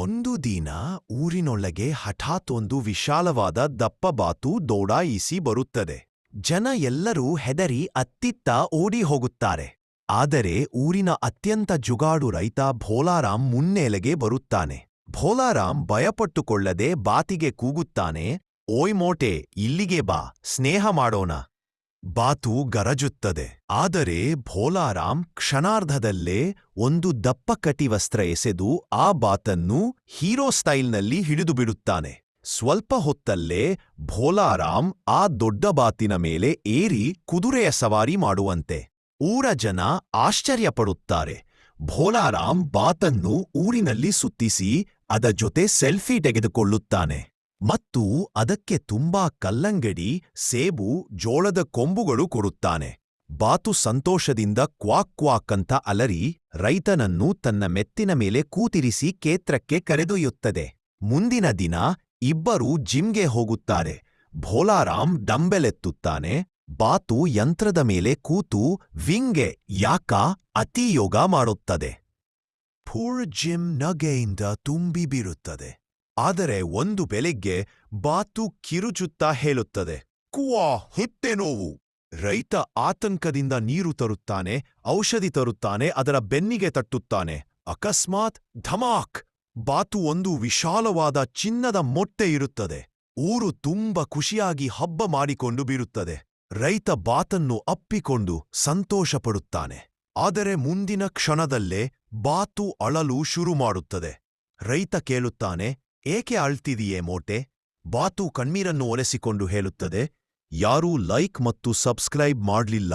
ಒಂದು ದಿನ ಊರಿನೊಳಗೆ ಹಠಾತ್ ಒಂದು ವಿಶಾಲವಾದ ದಪ್ಪಬಾತು ದೋಡಾಯಿಸಿ ಬರುತ್ತದೆ. ಜನ ಎಲ್ಲರೂ ಹೆದರಿ ಅತ್ತಿತ್ತ ಓಡಿ ಹೋಗುತ್ತಾರೆ. ಆದರೆ ಊರಿನ ಅತ್ಯಂತ ಜುಗಾಡು ರೈತ ಭೋಲಾರಾಮ್ ಮುನ್ನೆಲೆಗೆ ಬರುತ್ತಾನೆ. ಭೋಲಾರಾಮ್ ಭಯಪಟ್ಟುಕೊಳ್ಳದೆ ಬಾತಿಗೆ ಕೂಗುತ್ತಾನೆ, ಓಯ್ ಮೋಟೆ, ಇಲ್ಲಿಗೆ ಬಾ, ಸ್ನೇಹ ಮಾಡೋಣ. ಬಾತು ಗರಜುತ್ತದೆ. ಆದರೆ ಭೋಲಾರಾಮ್ ಕ್ಷಣಾರ್ಧದಲ್ಲೇ ಒಂದು ದಪ್ಪ ಕಟಿವಸ್ತ್ರ ಎಸೆದು ಆ ಬಾತನ್ನು ಹೀರೋ ಸ್ಟೈಲ್ನಲ್ಲಿ ಹಿಡಿದುಬಿಡುತ್ತಾನೆ ಸ್ವಲ್ಪ ಹೊತ್ತಲ್ಲೇ ಭೋಲಾರಾಮ್ ಆ ದೊಡ್ಡ ಬಾತಿನ ಮೇಲೆ ಏರಿ ಕುದುರೆಯ ಸವಾರಿ ಮಾಡುವಂತೆ. ಊರ ಜನ ಆಶ್ಚರ್ಯಪಡುತ್ತಾರೆ. ಭೋಲಾರಾಮ್ ಬಾತನ್ನು ಊರಿನಲ್ಲಿ ಸುತ್ತಿಸಿ ಅದ ಜೊತೆ ಸೆಲ್ಫಿ ತೆಗೆದುಕೊಳ್ಳುತ್ತಾನೆ. ಮತ್ತು ಅದಕ್ಕೆ ತುಂಬಾ ಕಲ್ಲಂಗಡಿ, ಸೇಬು, ಜೋಳದ ಕೊಂಬುಗಳು ಕೊಡುತ್ತಾನೆ. ಬಾತು ಸಂತೋಷದಿಂದ ಕ್ವಾಕ್ ಕ್ವಾಕ್ ಅಂತ ಅಲರಿ, ರೈತನನ್ನು ತನ್ನ ಮೆತ್ತಿನ ಮೇಲೆ ಕೂತಿರಿಸಿ ಕೇತ್ರಕ್ಕೆ ಕರೆದೊಯ್ಯುತ್ತದೆ. ಮುಂದಿನ ದಿನ ಇಬ್ಬರೂ ಜಿಮ್ಗೆ ಹೋಗುತ್ತಾರೆ. ಭೋಲಾರಾಮ್ ಡಂಬೆಲೆತ್ತುತ್ತಾನೆ. ಬಾತು ಯಂತ್ರದ ಮೇಲೆ ಕೂತು ವಿಂಗೆ, ಯಾಕ ಅತಿ ಯೋಗ ಮಾಡುತ್ತದೆ. ಫೂರ್ ಜಿಮ್ ನಗೆಯಿಂದ ತುಂಬಿ ಬೀರುತ್ತದೆ. ಆದರೆ ಒಂದು ಬೆಳಗ್ಗೆ ಬಾತು ಕಿರುಚುತ್ತಾ ಹೇಳುತ್ತದೆ, ಕುವಾ ಹುತ್ತೆ ನೋವು. ರೈತ ಆತಂಕದಿಂದ ನೀರು ತರುತ್ತಾನೆ, ಔಷಧಿ ತರುತ್ತಾನೆ, ಅದರ ಬೆನ್ನಿಗೆ ತಟ್ಟುತ್ತಾನೆ. ಅಕಸ್ಮಾತ್ ಧಮಾಕ್! ಬಾತು ಒಂದು ವಿಶಾಲವಾದ ಚಿನ್ನದ ಮೊಟ್ಟೆ ಇರುತ್ತದೆ. ಊರು ತುಂಬ ಖುಷಿಯಾಗಿ ಹಬ್ಬ ಮಾಡಿಕೊಂಡು ಬೀರುತ್ತದೆ. ರೈತ ಬಾತನ್ನು ಅಪ್ಪಿಕೊಂಡು ಸಂತೋಷಪಡುತ್ತಾನೆ. ಆದರೆ ಮುಂದಿನ ಕ್ಷಣದಲ್ಲೇ ಬಾತು ಅಳಲು ಶುರು ಮಾಡುತ್ತದೆ. ರೈತ ಕೇಳುತ್ತಾನೆ ಏಕೆ ಅಳ್ತಿದೀಯೇ ಮೋಟೆ? ಬಾತು ಕಣ್ಣೀರನ್ನು ಒರೆಸಿಕೊಂಡು ಹೇಳುತ್ತದೆ ಯಾರೂ ಲೈಕ್ ಮತ್ತು ಸಬ್ಸ್ಕ್ರೈಬ್ ಮಾಡ್ಲಿಲ್ಲ.